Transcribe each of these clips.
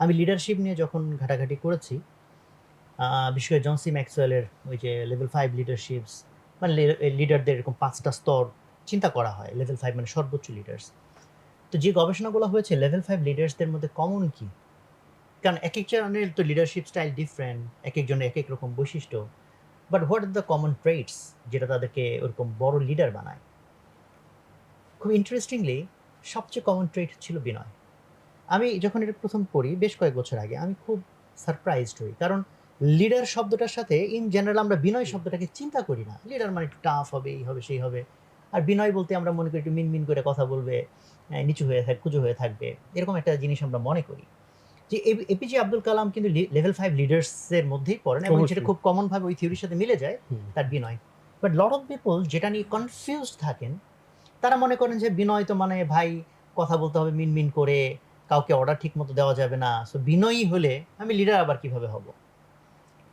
আমি লিডারশিপ নিয়ে যখন ঘাটাঘাটি করেছি বিশেষ করে জনসি ম্যাক্সওয়েলের ওই যে লেভেল ফাইভ লিডারশিপস মানে লিডারদের এরকম পাঁচটা স্তর চিন্তা করা হয় লেভেল ফাইভ মানে সর্বোচ্চ লিডার্স তো যে গবেষণাগুলো হয়েছে লেভেল ফাইভ লিডার্সদের মধ্যে কমন কি? কারণ এক এক একজনের তো লিডারশিপ স্টাইল ডিফারেন্ট এক একজনের এক এক রকম বৈশিষ্ট্য but what are the common traits যেটা তাদেরকে ওরকম বড় লিডার বানায়? খুব ইন্টারেস্টিংলি সবচেয়ে কমন ট্রেট ছিল বিনয়। আমি যখন এটা প্রথম পড়ি বেশ কয়েক বছর আগে আমি খুব সারপ্রাইজড হই। কারণ লিডার শব্দটার সাথে ইন জেনারেল আমরা বিনয় শব্দটাকে চিন্তা করি না। লিডার মানে একটু টাফ হবে এই হবে সেই হবে। আর বিনয় বলতে আমরা মনে করি একটু মিনমিন করে কথা বলবে নিচু হয়ে থাক কুজো হয়ে থাকবে এরকম একটা জিনিস আমরা মনে করি। যে এপিজে আব্দুল কালাম কিন্তু লেভেল ফাইভ লিডার্সের মধ্যেই পড়েন এবং সেটা খুব কমন ভাবে ওই থিওরির সাথে মিলে যায় তার বিনয়। বাট লট অফ পিপল যেটা নিয়ে কনফিউজ থাকেন তারা মনে করেন যে বিনয় তো মানে ভাই কথা বলতে হবে মিনমিন করে কাউকে অর্ডার ঠিক মতো দেওয়া যাবে না। সো বিনয়ী হলে আমি লিডার আবার কীভাবে হব?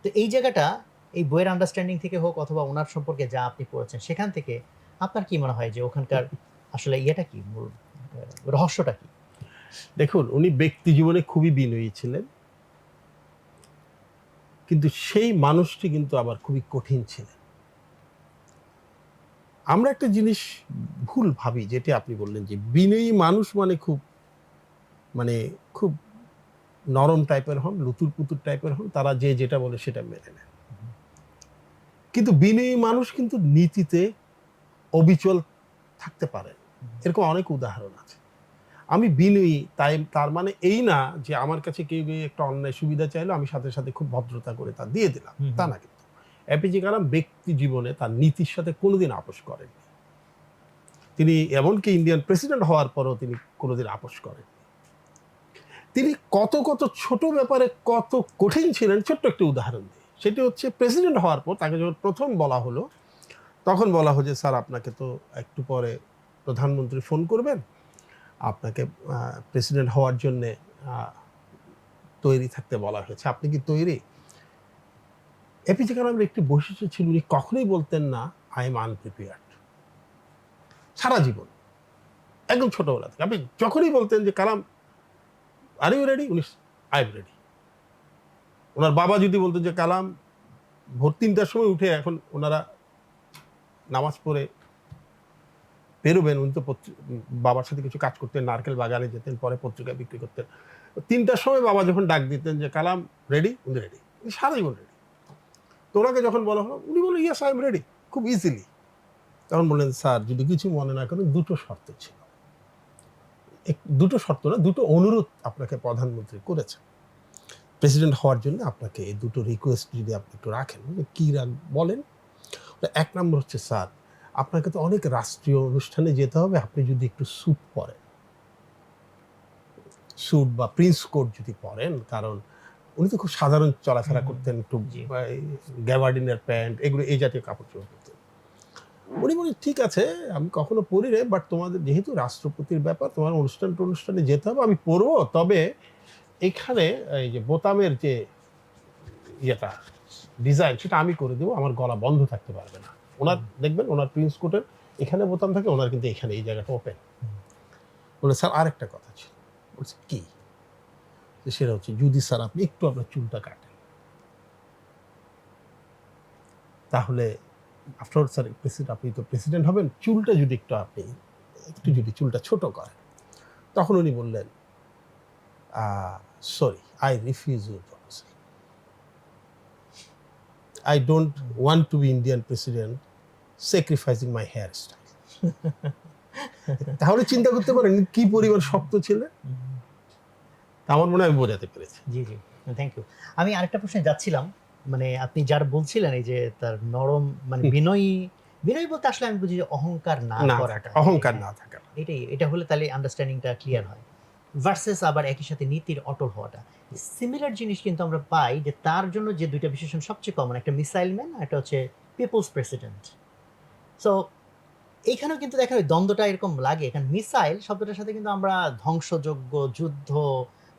তো এই জায়গাটা, এই বইয়ের আন্ডারস্ট্যান্ডিং থেকে হোক অথবা ওনার সম্পর্কে যা আপনি পড়েছেন, সেখান থেকে আপনার কি মনে হয় যে ওখানকার আসলে ইয়েটা কি, মূল রহস্যটা কি? দেখুন, উনি ব্যক্তি জীবনে খুবই বিনয়ী ছিলেন। কিন্তু সেই মানুষটি কিন্তু আবার খুবই কঠিন ছিলেন। আমরা একটা জিনিস ভুল ভাবি, যেটা আপনি বললেন যে বিনয়ী মানুষ মানে খুব মানে খুব নরম টাইপের হন লুতুর পুতুর টাইপের হন তারা যে যেটা বলে সেটা মেনে নেন কিন্তু বিনয়ী মানুষ কিন্তু নীতিতে অবিচল থাকতে পারেন এরকম অনেক উদাহরণ আছে। আমি বিনয়ী তাই তার মানে এই না যে আমার কাছে কেউ একটা অন্যায় সুবিধা চাইলো আমি সাথে সাথে খুব ভদ্রতা করে তা দিয়ে দিলাম। তা না কিন্তু। এপিজে কালাম ব্যক্তি জীবনে তার নীতির সাথে কোনোদিন আপোষ করেননি। তিনি এমনকি ইন্ডিয়ান প্রেসিডেন্ট হওয়ার পরও তিনি কোনোদিন আপোষ করেন তিনি কত কত ছোট ব্যাপারে কত কঠিন ছিলেন, ছোট্ট একটি উদাহরণ দিই সেটি হচ্ছে প্রেসিডেন্ট হওয়ার পর তাকে যখন প্রথম বলা হলো, তখন বলা হলো যে, স্যার, আপনাকে তো একটু পরে প্রধানমন্ত্রী ফোন করবেন। আপনাকে প্রেসিডেন্ট হওয়ার জন্যে তৈরি থাকতে বলা হয়েছে। আপনি কি তৈরি? এপিজে কালামের একটি বৈশিষ্ট্য ছিল, উনি কখনোই বলতেন না, আই এম আনপ্রিপেয়ার্ড। সারা জীবন। একদম ছোটবেলা থেকে। আপনি যখনই বলতেন যে, কালাম আর ইউ রেডি উনি আই এম রেডি ওনার বাবা যদি বলতো যে, কালাম, ভোর তিনটার সময় উঠে এখন ওনারা নামাজ পড়ে বেরোবেন। উনি তো বাবার সাথে কিছু কাজ করতেন, নারকেল বাগানে যেতেন, পরে পত্রিকা বিক্রি করতেন। তিনটার সময় বাবা যখন ডাক দিতেন যে, কালাম রেডি উনি রেডি উনি সারা জীবন রেডি তো ওনাকে যখন বলা হলো, উনি বললেন ইয়েস আই এম রেডি খুব ইজিলি তখন বললেন স্যার যদি কিছু মনে না করেন, দুটো শর্ত ছিল। দুটো শর্ত না দুটো অনুরোধ আপনাকে প্রধানমন্ত্রী করেছেন। প্রেসিডেন্ট হওয়ার জন্য আপনাকে এই দুটো রিকোয়েস্ট যদি আপনি একটু রাখেন বলে, কি রাখ বলেন। এক নম্বর হচ্ছে স্যার আপনাকে তো অনেক রাষ্ট্রীয় অনুষ্ঠানে যেতে হবে আপনি যদি একটু স্যুট পরেন। স্যুট বা প্রিন্স কোট যদি পরেন কারণ উনি তো খুব সাধারণ চলাফেরা করতেন একটু। গ্যাভার্ডিনের প্যান্ট এগুলো এই জাতীয় কাপড় চোপড় উনি বলি ঠিক আছে, আমি কখনো পড়ি রে বাট তোমাদের যেহেতু রাষ্ট্রপতির ব্যাপার, তোমার অনুষ্ঠান টনুষ্ঠানে যেতে হবে, আমি পরবো তবে এখানে এই যে বোতামের যে ইয়েটা ডিজাইন সেটা আমি করে দেবো, আমার গলা বন্ধ থাকতে পারবে না। ওনার, দেখবেন, ওনার প্রিন্স কোটের এখানে বোতাম থাকে, ওনার কিন্তু এখানে এই জায়গাটা ওপেন বলে স্যার, আরেকটা কথা ছিল। বলছে, কি? সেটা হচ্ছে, যদি স্যার আপনি একটু আপনার চুলটা কাটেন, তাহলে আফটার স্যার প্রেসিডেন্ট আপনি তো প্রেসিডেন্ট হবেন চুলটা যদি একটু আপনি একটু যদি চুলটা ছোট করেন তখন উনি বললেন sorry I refuse your proposal I don't want to be Indian president sacrificing my hair style তাহলে চিন্তা করতে পারেন কি পরিমাণ শক্ত ছিলেন আমার মনে হয় আমি বোঝাতে পেরেছি। জি জি থ্যাংক ইউ আমি আরেকটা প্রশ্নে যাচ্ছিলাম। মানে আপনি যার বলছিলেন এই যে তার নরম মানে। বিনয়ী বিনয়ী বলতে আসলে আমি বুঝি যে অহংকার না করাটা। অহংকার না থাকা। এটাই এটা হলে তাহলে আন্ডারস্ট্যান্ডিংটা ক্লিয়ার হয়। ভার্সেস আবার একই সাথে নীতির অটল হওয়াটা। সিমিলার জিনিস কিন্তু আমরা পাই যে তার জন্য যে দুইটা বিশেষণ সবচেয়ে কমন একটা মিসাইল ম্যান একটা হচ্ছে পিপলস প্রেসিডেন্ট সো এইখানেও কিন্তু দেখা যায় দ্বন্দ্বটা এরকম লাগে। এখানে মিসাইল শব্দটার সাথে কিন্তু আমরা ধ্বংসযোগ্য যুদ্ধ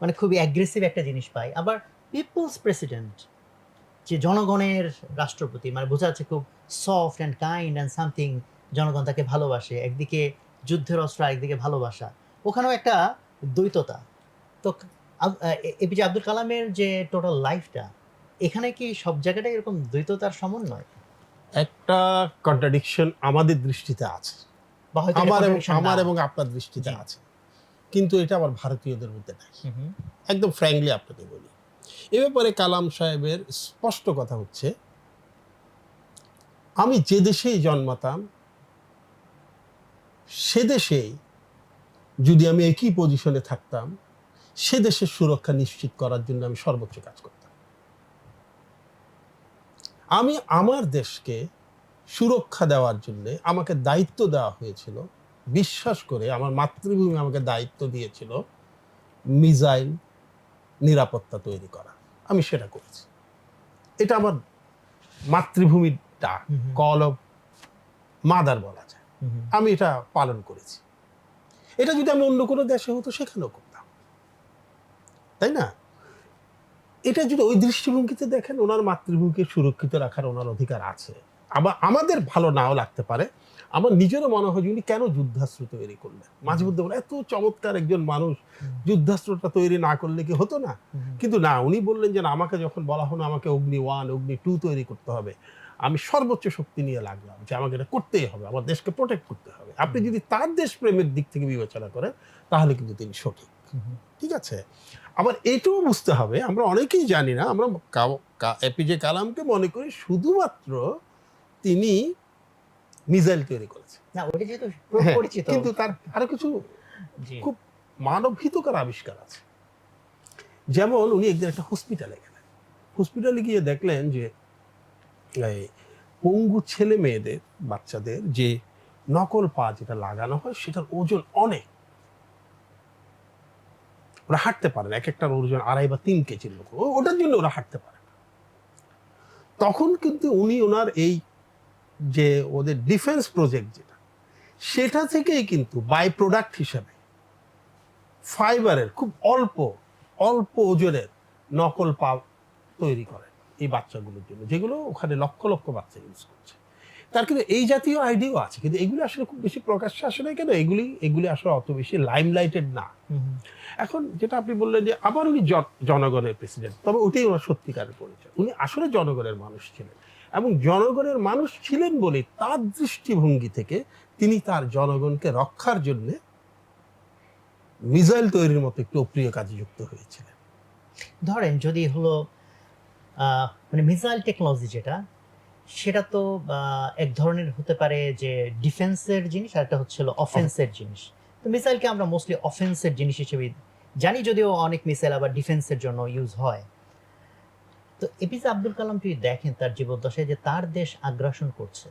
মানে খুবই অ্যাগ্রেসিভ একটা জিনিস পাই। আবার পিপলস প্রেসিডেন্ট যে জনগণের রাষ্ট্রপতি মানে বোঝা যাচ্ছে খুব soft and kind and something জনগণ তাকে ভালোবাসে একদিকে যুদ্ধের অস্ত্র একদিকে ভালোবাসা। ওখানেও একটা দ্বৈততা। তো এপিজে আব্দুল কালামের যে টোটাল লাইফটা এখানে কি সব জায়গাটাই এরকম দ্বৈততার সমন্বয়? একটা কন্ট্রাডিকশন আমাদের দৃষ্টিতে আছে। আমার আমার এবং আপনার দৃষ্টিতে আছে। কিন্তু এটা আমার ভারতীয়দের মধ্যে নাই। একদম ফ্র্যাঙ্কলি আপনাকে বলি। এ ব্যাপারে কালাম সাহেবের স্পষ্ট কথা হচ্ছে, আমি যে দেশেই জন্মাতাম, সে দেশেই যদি আমি একই পজিশনে থাকতাম, সে দেশের সুরক্ষা নিশ্চিত করার জন্য আমি সর্বোচ্চ কাজ করতাম। আমি আমার দেশকে সুরক্ষা দেওয়ার জন্য আমাকে দায়িত্ব দেওয়া হয়েছিল, বিশ্বাস করে আমার মাতৃভূমি আমাকে দায়িত্ব দিয়েছিল মিসাইল নিরাপত্তা তৈরি করা। আমি সেটা করেছি। এটা আমার মাতৃভূমির ডাক কল অফ মাদার বলা যায়। আমি এটা পালন করেছি। এটা যদি আমি অন্য কোনো দেশে হতো সেখানেও করতাম। তাই না? এটা যদি ওই দৃষ্টিভঙ্গিতে দেখেন ওনার মাতৃভূমিকে সুরক্ষিত রাখার ওনার অধিকার আছে। আবার আমাদের ভালো নাও লাগতে পারে আমার নিজেরও মনে হয় যে উনি কেন যুদ্ধাস্ত্র তৈরি করলেন? মাঝে মধ্যে বলে, এত চমৎকার একজন মানুষ যুদ্ধাস্ত্রটা তৈরি না করলে কি হতো না। কিন্তু না উনি বললেন যে না, আমাকে যখন বলা হলো আমাকে অগ্নি ওয়ান অগ্নি টু তৈরি করতে হবে আমি সর্বোচ্চ শক্তি নিয়ে লাগলাম যে আমাকে এটা করতেই হবে আমার দেশকে প্রোটেক্ট করতে হবে। আপনি যদি তার দেশপ্রেমের দিক থেকে বিবেচনা করেন তাহলে কিন্তু তিনি সঠিক। ঠিক আছে? আবার এটাও বুঝতে হবে আমরা অনেকেই জানি না আমরা এপিজে কালামকে মনে করি শুধুমাত্র তিনি মিসাইল তৈরি করেছে। না ওটা যেহেতু হ্যাঁ, পরিচিত। কিন্তু তার আরও কিছু খুব মানবহিতকর আবিষ্কার আছে। যেমন উনি একদিন একটা হসপিটালে গেলেন। হসপিটালে গিয়ে দেখলেন যে পঙ্গু ছেলে মেয়েদের বাচ্চাদের যে নকল পা যেটা লাগানো হয় সেটার ওজন অনেক। ওরা হাঁটতে পারে না এক একটার ওজন আড়াই বা তিন কেজির লোক ওটার জন্য ওরা হাঁটতে পারে না। তখন কিন্তু উনি ওনার এই যে ওদের ডিফেন্স প্রজেক্ট যেটা সেটা থেকেই কিন্তু বাই প্রোডাক্ট হিসাবে ফাইবারের খুব অল্প অল্প ওজনের নকল পা তৈরি করে এই বাচ্চাগুলোর জন্য যেগুলো ওখানে লক্ষ লক্ষ বাচ্চা ইউজ করছে। তার কিন্তু এই জাতীয় আইডিয়াও আছে কিন্তু এগুলি আসলে খুব বেশি প্রকাশ্যে আসে না কেন? এগুলি এগুলি আসলে অত বেশি লাইমলাইটেড না। এখন যেটা আপনি বললেন যে আবার উনি জনগণের প্রেসিডেন্ট তবে ওটাই ওনার সত্যিকারের পরিচয়। উনি আসলে জনগণের মানুষ ছিলেন। এবং জনগণের মানুষ ছিলেন বলে তার দৃষ্টিভঙ্গি থেকে তিনি তার জনগণকে রক্ষার জন্য মিসাইল তৈরির মতো একটি অপ্রিয় কাজে যুক্ত হয়েছিলেন। ধরেন যদি হলো মানে মিসাইল টেকনোলজি যেটা, সেটা তো এক ধরনের হতে পারে যে ডিফেন্সের জিনিস আর একটা হচ্ছে অফেন্সের জিনিস। তো মিসাইলকে আমরা মোস্টলি অফেন্সের জিনিস হিসেবে জানি, যদিও অনেক মিসাইল আবার ডিফেন্সের জন্য ইউজ হয়। তো এপিজে আব্দুল কালাম যদি দেখেন তার জীবদ্দশায় যে তার দেশ আগ্রাসন করছে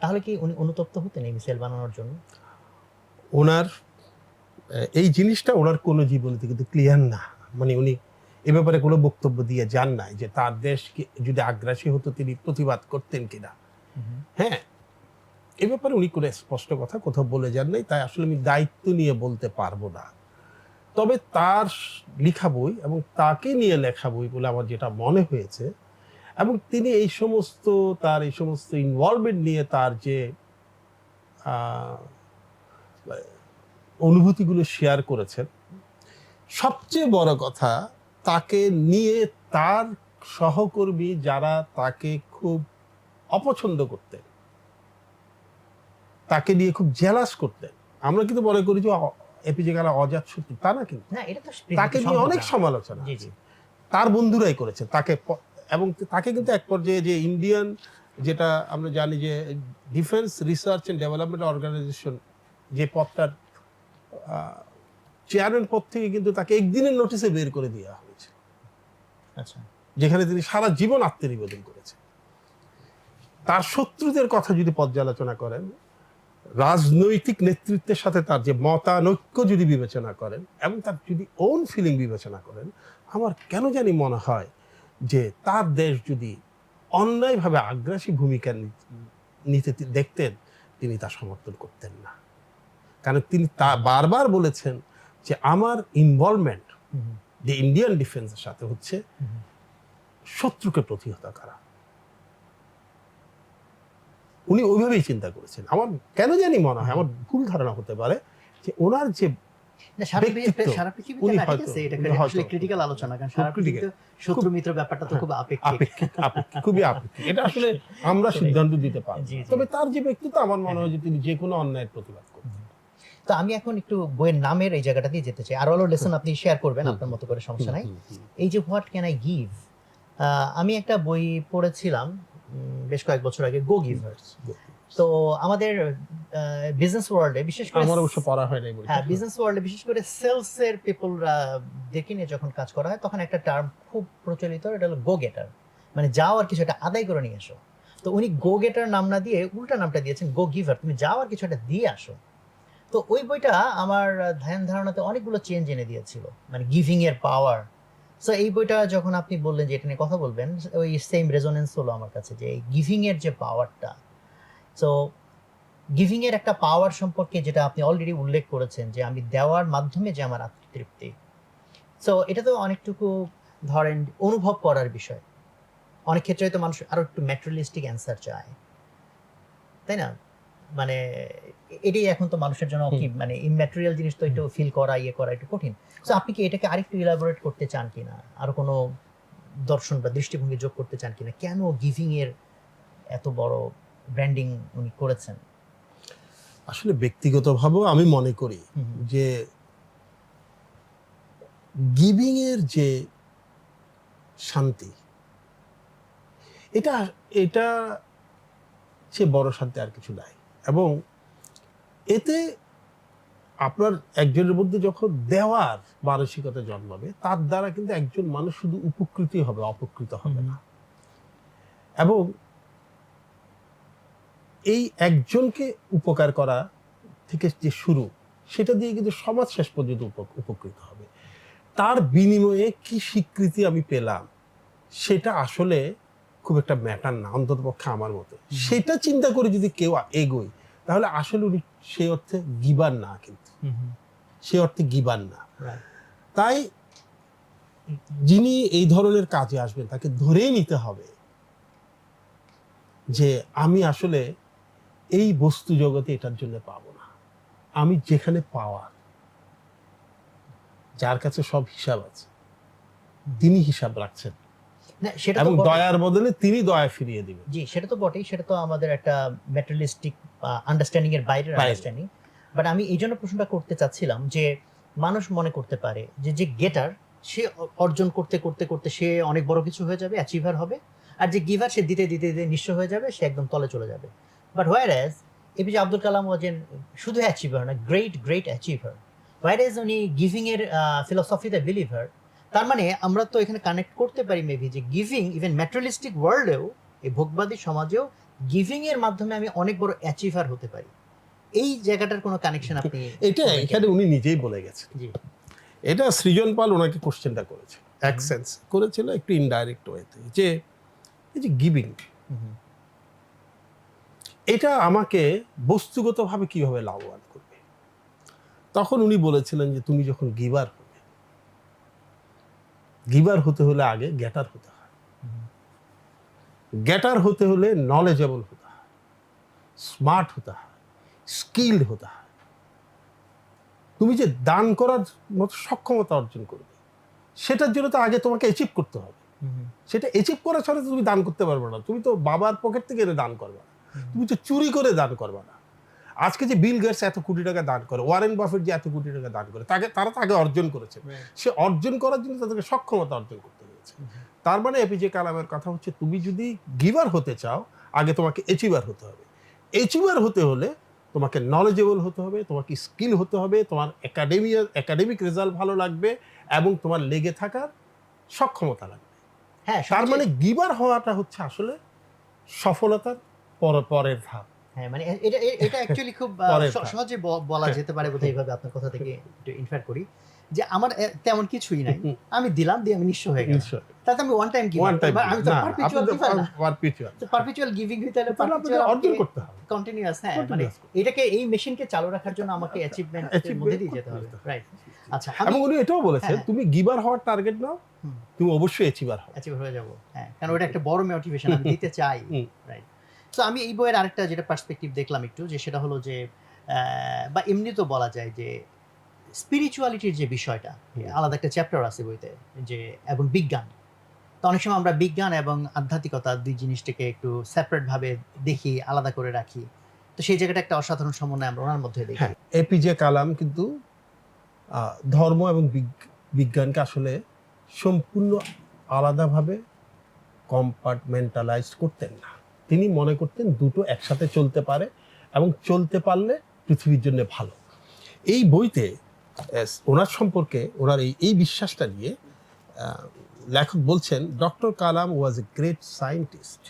তাহলে কি উনি অনুতপ্ত হতেন এই মিসাইল বানানোর জন্য? ওনার এই জিনিসটা ওনার কোনো জীবনে কিন্তু ক্লিয়ার না। মানে উনি এ ব্যাপারে কোনো বক্তব্য দিয়ে যান নাই যে তার দেশ কি- যদি আগ্রাসী হতো তিনি প্রতিবাদ করতেন কিনা। হ্যাঁ এ ব্যাপারে উনি কোনো স্পষ্ট কথা কোথাও বলে যান নাই তাই আসলে আমি দায়িত্ব নিয়ে বলতে পারব না। তবে তার লেখা বই এবং তাকে নিয়ে লেখা বই বলে আমার যেটা মনে হয়েছে এবং তিনি এই সমস্ত, তার এই সমস্ত ইনভলভমেন্ট নিয়ে তার যে অনুভূতিগুলো শেয়ার করেছেন, সবচেয়ে বড় কথা তাকে নিয়ে তার সহকর্মী যারা তাকে খুব অপছন্দ করতেন, তাকে নিয়ে খুব জেলাস করতেন। আমরা কিন্তু মনে করি যে এপিজে কারা অজাত শত্রু তা না কিন্তু? না এটা তো তাকে নিয়ে অনেক সমালোচনা জি আছে। জি তার বন্ধুরাই করেছে তাকে এবং তাকে কিন্তু এক পর্যায়ে যে ইন্ডিয়ান যেটা আমরা জানি যে defence research and development organisation যে পদটার চেয়ারম্যান পদ থেকে কিন্তু তাকে একদিনের নোটিশে বের করে দেওয়া হয়েছে। আচ্ছা। যেখানে তিনি সারা জীবন আত্মনিবেদন করেছেন। তার শত্রুদের কথা যদি পর্যালোচনা করেন রাজনৈতিক নেতৃত্বের সাথে তার যে মতানৈক্য যদি বিবেচনা করেন এবং তার যদি ওন ফিলিং বিবেচনা করেন আমার কেন জানি মনে হয় যে তার দেশ যদি অন্যায়ভাবে আগ্রাসী ভূমিকা নিতে দেখতেন তিনি তা সমর্থন করতেন না। কারণ তিনি তা বারবার বলেছেন যে আমার ইনভলভমেন্ট যে ইন্ডিয়ান ডিফেন্সের সাথে হচ্ছে। শত্রুকে প্রতিহত করা। উনি ওইভাবেই চিন্তা করেছেন। আমার কেন জানি মনে হয় আমার ভুল ধারণা হতে পারে যে ওনার যে ক্রিটিক্যাল আলোচনা কারণ সারা শত্রু মিত্র ব্যাপারটা তো খুব আপেক্ষিক। খুবই আপেক্ষিক। এটা আসলে আমরা সিদ্ধান্ত দিতে পারি। তবে তার যে ব্যক্তিত্ব আমার মনে হয় যে তিনি যে কোনো অন্যায়ের প্রতিবাদ করতেন তো আমি এখন একটু বইয়ের নামের এই জায়গাটাতেই যেতে চাই। আরও আরও লেসন আপনি শেয়ার করবেন আপনার মতো করে সমস্যা নাই। এই যে হোয়াট ক্যান আই গিভ আমি একটা বই পড়েছিলাম বেশ কয়েক বছর আগে গো গিভার্স তো আমাদের বিজনেস ওয়ার্ল্ডে বিশেষ করে আমার অবশ্য পড়া হয় নাই। হ্যাঁ বিজনেস ওয়ার্ল্ডে বিশেষ করে সেলস এর পিপলরা দেখে নিয়ে যখন কাজ করা হয় তখন একটা টার্ম খুব প্রচলিত এটা হলো গো গেটার মানে যাও আর কিছু একটা আদায় করে নিয়ে আসো। তো উনি গো গেটার নাম না দিয়ে উল্টা নামটা দিয়েছেন গো গিভার তুমি যাও আর কিছু একটা দিয়ে আসো। তো ওই বইটা আমার ধ্যান ধারণাতে অনেকগুলো চেঞ্জ এনে দিয়েছিল। মানে গিভিং এর পাওয়ার সো এই বইটা যখন আপনি বললেন যে এটা নিয়ে কথা বলবেন, ওই সেম রেজোনেন্স হলো আমার কাছে যে গিভিং এর যে পাওয়ারটা সো গিভিং এর একটা পাওয়ার সম্পর্কে যেটা আপনি অলরেডি উল্লেখ করেছেন যে আমি দেওয়ার মাধ্যমে যে আমার আত্মতৃপ্তি। সো এটা তো অনেকটুকু ধরেন অনুভব করার বিষয়। অনেক ক্ষেত্রে তো মানুষ আরও একটু ম্যাটেরিয়ালিস্টিক অ্যান্সার চায়। তাই না? মানে এটাই এখন তো মানুষের জন্য কি মানে ইম্যাটেরিয়াল জিনিস তো একটু ফিল করা ইয়ে করা একটু কঠিন। সো আপনি কি এটাকে আরেকটু ইলাবোরেট করতে চান কিনা? আর কোনো দর্শন বা দৃষ্টিভঙ্গি যোগ করতে চান কিনা? কেন গিভিং এর এত বড় ব্র্যান্ডিং উনি করেছেন? আসলে ব্যক্তিগতভাবেও আমি মনে করি যে গিভিং এর যে শান্তি এটা এটা সে বড় শান্তি আর কিছু নাই। এবং এতে আপনার একজনের মধ্যে যখন দেওয়ার মানসিকতা জন্মাবে তার দ্বারা কিন্তু একজন মানুষ শুধু উপকৃতই হবে অপকৃত হবে না। এবং এই একজনকে উপকার করা থেকে যে শুরু সেটা দিয়ে কিন্তু সমাজ শেষ পর্যন্ত উপ- উপকৃত হবে। তার বিনিময়ে কি স্বীকৃতি আমি পেলাম সেটা আসলে খুব একটা ম্যাটার না অন্তত পক্ষে আমার মতে। সেটা চিন্তা করে যদি কেউ এগোয় তাহলে আসলে উনি সেই অর্থে গিবার না কিন্তু। সে অর্থে গিবার না। তাই যিনি এই ধরনের কাজে আসবেন তাকে ধরেই নিতে হবে যে আমি আসলে এই বস্তু জগতে এটার জন্য পাবো না। আমি যেখানে পাওয়ার যার কাছে সব হিসাব আছে তিনি হিসাব রাখছেন। এবং। দয়ার বদলে তিনি দয়া ফিরিয়ে দিবেন। জি সেটা তো বটেই সেটা তো আমাদের একটা ম্যাটেরিয়ালিস্টিক আন্ডারস্ট্যান্ডিং এর বাইরের আন্ডারস্ট্যান্ডিং বাট আমি এই জন্য প্রশ্নটা করতে চাচ্ছিলাম যে মানুষ মনে করতে পারে যে যে গেটার সে অর্জন করতে করতে করতে সে অনেক বড় কিছু হয়ে যাবে অ্যাচিভার হবে। আর যে গিভার সে দিতে দিতে দিতে নিঃস্ব হয়ে যাবে সে একদম তলে চলে যাবে। But whereas APJ Abdul Kalam was an শুধু অ্যাচিভার না great great achiever whereas উনি গিভিং এর ফিলসফিতে বিলিভার তার মানে আমরা তো এখানে কানেক্ট করতে পারি মেবি যে গিভিং ইভেন ম্যাটেরিয়ালিস্টিক ওয়ার্ল্ডেও এই ভোগবাদী সমাজেও গিভিং এর মাধ্যমে আমি অনেক বড় অ্যাচিভার হতে পারি। এই জায়গাটার কোনো কানেকশন আপনি এটা এখানে উনি নিজেই বলে গেছেন। জি। এটা সৃজন পাল ওনাকে কোশ্চেনটা করেছে এক সেন্স করেছিল একটু ইনডাইরেক্ট ওয়েতে যে এই যে গিভিং এটা আমাকে বস্তুগতভাবে কীভাবে লাভবান করবে? তখন উনি বলেছিলেন যে তুমি যখন গিবার গিবার হতে হলে আগে গ্যাটার হতে হয়। গ্যাটার হতে হলে নলেজেবল হতে হয় স্মার্ট হতে হয় স্কিল্ড হতে হয়। তুমি যে দান করার মতো সক্ষমতা অর্জন করবে সেটার জন্য তো আগে তোমাকে অ্যাচিভ করতে হবে। সেটা অ্যাচিভ করা ছাড়া তো তুমি দান করতে পারবে না। তুমি তো বাবার পকেট থেকে এনে দান করবে না। তুমি তো চুরি করে দান করবে না। আজকে যে বিল গেটস এত কোটি টাকা দান করে ওয়ারেন বাফেট যে এত কোটি টাকা দান করে তাকে তারা তো আগে অর্জন করেছে। সে অর্জন করার জন্য তাদেরকে সক্ষমতা অর্জন করতে হয়েছে। তার মানে এপিজে কালামের কথা হচ্ছে তুমি যদি গিভার হতে চাও আগে তোমাকে এচিভার হতে হবে। এচিভার হতে হলে তোমাকে নলেজেবল হতে হবে তোমাকে স্কিল হতে হবে তোমার একাডেমি একাডেমিক রেজাল্ট ভালো লাগবে এবং তোমার লেগে থাকার সক্ষমতা লাগবে। হ্যাঁ তার মানে গিভার হওয়াটা হচ্ছে আসলে সফলতার পর- পরের ধাপ। হ্যাঁ মানে এটা এটা অ্যাকচুয়ালি খুব। সহজে বলা যেতে পারে বোধহয় এইভাবে আপনার কথা থেকে একটু ইনফার করি যে আমার তেমন কিছুই নাই। আমি দিলাম দিয়ে আমি নিঃস্ব হয়ে নিশ্চয় তাতে আমি ওয়ান টাইম আমি তো পারপিচুয়াল পারপিচুয়াল পারপিচুয়াল গিভিং হইতে হলে তাহলে আপনাকে অর্জন করতে হবে। কন্টিনিউয়াস হ্যাঁ মানে এটাকে এই মেশিনকে চালু রাখার জন্য আমাকে Achievement মধ্যে দিয়ে যেতে হবে। রাইট আচ্ছা আমি উনি এটাও বলেছেন হ্যাঁ। তুমি গিভার হওয়ার টার্গেট নাও তুমি অবশ্যই অ্যাচিভার হবে অ্যাচিভ হয়ে যাব। হ্যাঁ কারণ ওটা একটা বড় মোটিভেশন আমি দিতে চাই। রাইট তো আমি এই বইয়ের আরেকটা যেটা পার্সপেক্টিভ দেখলাম একটু যে সেটা হলো যে বা এমনি তো বলা যায় যে স্পিরিচুয়ালিটির যে বিষয়টা আলাদা একটা চ্যাপ্টার আছে বইতে যে এবং বিজ্ঞান। তো অনেক সময় আমরা বিজ্ঞান এবং আধ্যাত্মিকতা দুই জিনিসটাকে একটু সেপারেট ভাবে দেখি আলাদা করে রাখি। তো সেই জায়গাটা একটা অসাধারণ সমন্বয় আমরা ওনার মধ্যে দেখি। হ্যাঁ এপিজে কালাম কিন্তু ধর্ম এবং বিজ্ঞানকে আসলে সম্পূর্ণ আলাদাভাবে কম্পার্টমেন্টালাইজ করতেন না। তিনি মনে করতেন দুটো একসাথে চলতে পারে এবং চলতে পারলে পৃথিবীর জন্য ভালো। এই বইতে ওনার সম্পর্কে, ওনার এই এই বিশ্বাসটা নিয়ে লেখক বলছেন, doctor Kalam was a great scientist.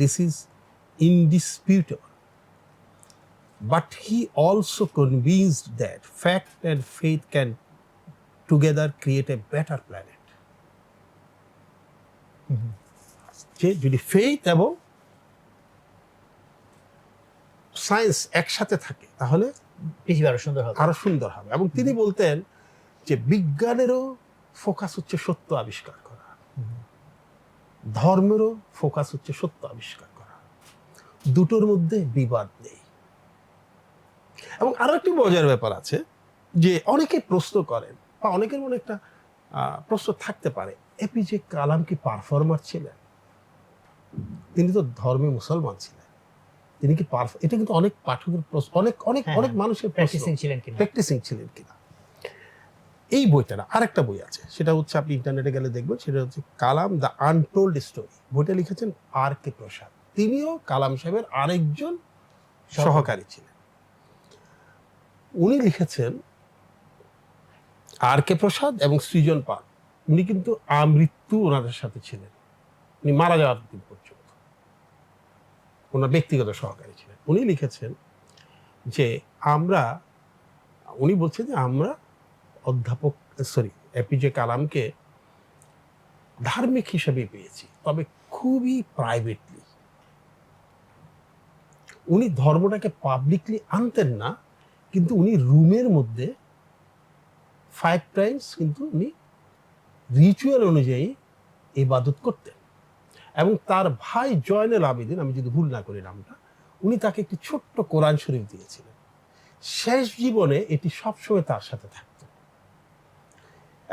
This is indisputable. But he also convinced that fact and faith can together create a better planet যে যদি ফেইথ এবং সায়েন্স একসাথে থাকে তাহলে পৃথিবী আরও সুন্দর হবে। আরও সুন্দর হবে। এবং তিনি বলতেন যে বিজ্ঞানেরও ফোকাস হচ্ছে সত্য আবিষ্কার করা। ধর্মেরও ফোকাস হচ্ছে সত্য আবিষ্কার করা। দুটোর মধ্যে বিবাদ নেই। এবং আরও একটি মজার ব্যাপার আছে যে অনেকে প্রশ্ন করেন বা অনেকের মনে একটা আহ, প্রশ্ন থাকতে পারে এপিজে কালাম কি পারফর্মার ছিলেন? তিনি তো ধর্মে মুসলমান ছিলেন। তিনি কি পারফ এটা কিন্তু অনেক পাঠকের প্রশ্ন অনেক অনেক হ্যাঁ, অনেক হ্যাঁ। মানুষের প্র্যাকটিসিং ছিলেন কিনা? প্র্যাকটিসিং ছিলেন কিনা? এই বইটা না আরেকটা বই আছে সেটা হচ্ছে আপনি ইন্টারনেটে গেলে দেখবেন সেটা হচ্ছে কালাম দ্য আনটোল্ড স্টোরি। বইটা লিখেছেন আর কে প্রসাদ। তিনিও কালাম সাহেবের আরেকজন সহকারী ছিলেন। উনি লিখেছেন আর কে প্রসাদ এবং সৃজন পাল। উনি কিন্তু আমৃত্যু ওনাদের সাথে ছিলেন। উনি মারা যাওয়ার দিন ওনার ব্যক্তিগত সহকারী ছিলেন। উনি লিখেছেন যে আমরা, উনি বলছেন যে আমরা অধ্যাপক সরি এপিজে কালামকে ধার্মিক হিসেবে পেয়েছি, তবে খুবই প্রাইভেটলি উনি ধর্মটাকে পাবলিকলি আনতেন না, কিন্তু উনি রুমের মধ্যে ফাইভ টাইমস কিন্তু উনি রিচুয়াল অনুযায়ী এবাদত করতেন। এবং তার ভাই জয়নুল আবেদিন, আমি যদি ভুল না করি নামটা, উনি তাকে একটি ছোট্ট কোরআন শরীফ দিয়েছিলেন। শেষ জীবনে এটি সবসময় তার সাথে থাকত।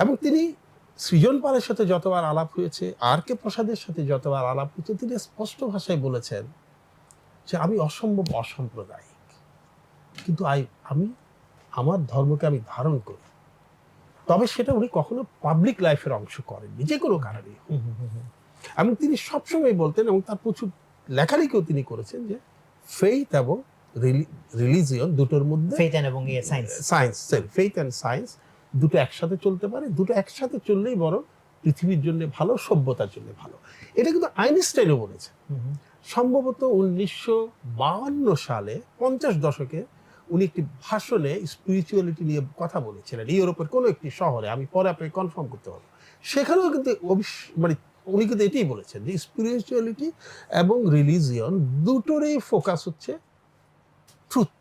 এবং তিনি সৃজন পালের সাথে যতবার আলাপ হয়েছে, আর কে প্রসাদের সাথে যতবার আলাপ হয়েছে, তিনি স্পষ্ট ভাষায় বলেছেন যে, আমি অসম্ভব অসাম্প্রদায়িক। কিন্তু আই, আমি, আমার ধর্মকে আমি ধারণ করি। তবে সেটা উনি কখনো পাবলিক লাইফের অংশ করেননি, যে কোনো কারণে। এবং তিনি সবসময় বলতেন এবং তার প্রচুর লেখালেখিও তিনি করেছেন যে ফেইথ এবং রিলিজিয়ন দুটোর মধ্যে ফেথ এবং science science faith and science দুটো একসাথে চলতে পারে দুটো একসাথে চললেই বরং পৃথিবীর জন্য ভালো সভ্যতার জন্য ভালো। এটা কিন্তু আইনস্টাইনও বলেছে। সম্ভবত উনিশশো বাহান্ন সালে পঞ্চাশ দশকে উনি একটি ভাষণে স্পিরিচুয়ালিটি নিয়ে কথা বলেছিলেন। ইউরোপের কোনো একটি শহরে আমি পরে আপনাকে কনফার্ম করতে পারব। সেখানেও কিন্তু মানে উনি কিন্তু এটাই বলেছেন যে স্পিরিচুয়ালিটি এবং রিলিজিয়ন দুটোরই ফোকাস হচ্ছে ট্রুথ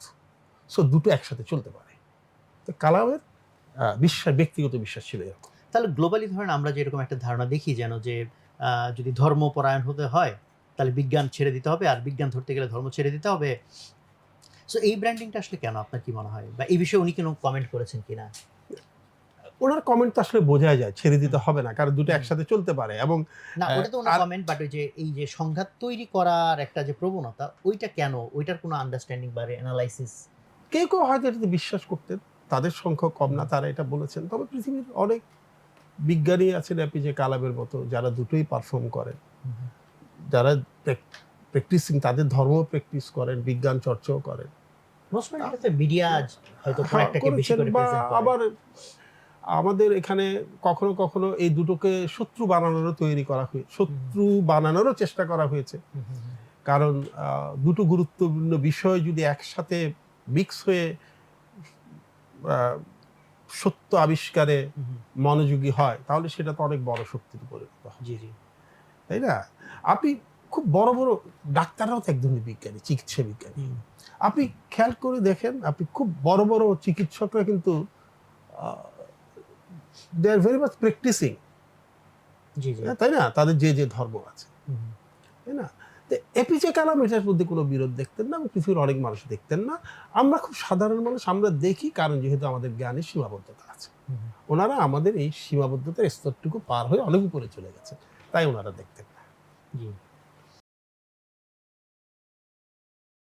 সো দুটো একসাথে চলতে পারে। তো কালামের বিশ্বাস, ব্যক্তিগত বিশ্বাস ছিল এরকম। তাহলে গ্লোবালি ধরেন আমরা যে এরকম একটা ধারণা দেখি যেন যে যদি ধর্মপরায়ণ হতে হয়, তাহলে বিজ্ঞান ছেড়ে দিতে হবে, আর বিজ্ঞান ধরতে গেলে ধর্ম ছেড়ে দিতে হবে। সো এই ব্র্যান্ডিংটা আসলে কেন? আপনার কি মনে হয়? বা এই বিষয়ে উনি কোনো কমেন্ট করেছেন কিনা? ওনার কমেন্ট তো আসলে বোঝা যায় ছেড়ে দিতে হবে না কারণ দুটো একসাথে চলতে পারে এবং না ওটা তো ওনার কমেন্ট বাট ওই যে এই যে সংঘাত তৈরি করার একটা যে প্রবণতা ওইটা কেন? ওইটার কোনো আন্ডারস্ট্যান্ডিং বা অ্যানালাইসিস কেউ কেউ হয়তো এটাতে বিশ্বাস করতেন তাদের সংখ্যা কম না তারা এটা বলেছেন। তবে পৃথিবীর অনেক বিজ্ঞানী আছেন এপিজে কালামের মতো যারা দুটোই পারফর্ম করেন। যারা প্র্যাকটিসিং তাদের ধর্ম প্র্যাকটিস করেন বিজ্ঞান চর্চাও করেন। মিডিয়া হয়তো হ্যাঁ, বেশি করে প্রেজেন্ট করে আবার আমাদের এখানে কখনো কখনো এই দুটোকে শত্রু বানানোরও তৈরি করা হয়েছে শত্রু বানানোরও চেষ্টা করা হয়েছে। কারণ দুটো গুরুত্বপূর্ণ বিষয় যদি একসাথে মিক্স হয়ে সত্য আবিষ্কারে। মনোযোগী হয় তাহলে সেটা তো অনেক বড় শক্তির পরিণত হয়। তাই না? আপনি খুব বড় বড় ডাক্তাররাও তো এক ধরনের বিজ্ঞানী চিকিৎসা বিজ্ঞানী। আপনি খেয়াল করে দেখেন আপনি খুব বড় বড় চিকিৎসকরা কিন্তু they are very much practising তাই না? তাদের যে যে ধর্ম আছে। তাই না? এপিজে কালাম এটার মধ্যে কোনো বিরোধ দেখতেন না এবং পৃথিবীর অনেক মানুষ দেখতেন না। আমরা খুব সাধারণ মানুষ আমরা দেখি কারণ যেহেতু আমাদের জ্ঞানের সীমাবদ্ধতা আছে। ওনারা আমাদের এই সীমাবদ্ধতার স্তরটুকু পার হয়ে অনেক উপরে চলে গেছে তাই ওনারা দেখতেন না। জি।